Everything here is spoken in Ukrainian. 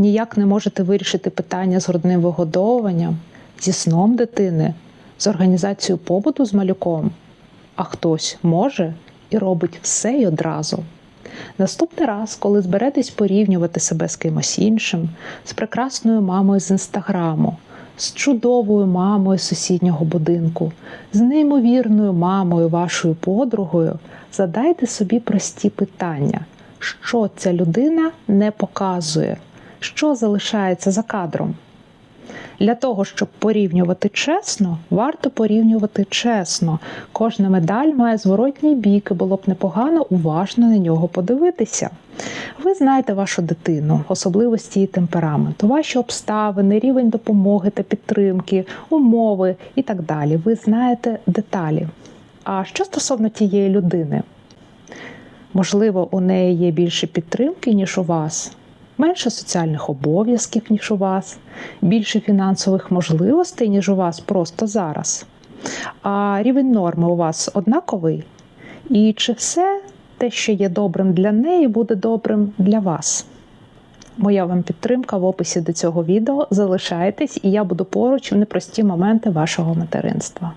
ніяк не можете вирішити питання з грудним вигодовуванням, зі сном дитини, з організацією побуту з малюком, а хтось може і робить все й одразу. Наступний раз, коли зберетесь порівнювати себе з кимось іншим, з прекрасною мамою з інстаграму, з чудовою мамою з сусіднього будинку, з неймовірною мамою, вашою подругою, задайте собі прості питання, що ця людина не показує, що залишається за кадром. Для того, щоб порівнювати чесно, варто порівнювати чесно. Кожна медаль має зворотній бік, і було б непогано уважно на нього подивитися. Ви знаєте вашу дитину, особливості її темпераменту, ваші обставини, рівень допомоги та підтримки, умови і так далі. Ви знаєте деталі. А що стосовно тієї людини? Можливо, у неї є більше підтримки, ніж у вас, менше соціальних обов'язків, ніж у вас, більше фінансових можливостей, ніж у вас просто зараз. А рівень норми у вас однаковий? І чи все те, що є добрим для неї, буде добрим для вас? Моя вам підтримка в описі до цього відео. Залишайтесь, і я буду поруч в непрості моменти вашого материнства.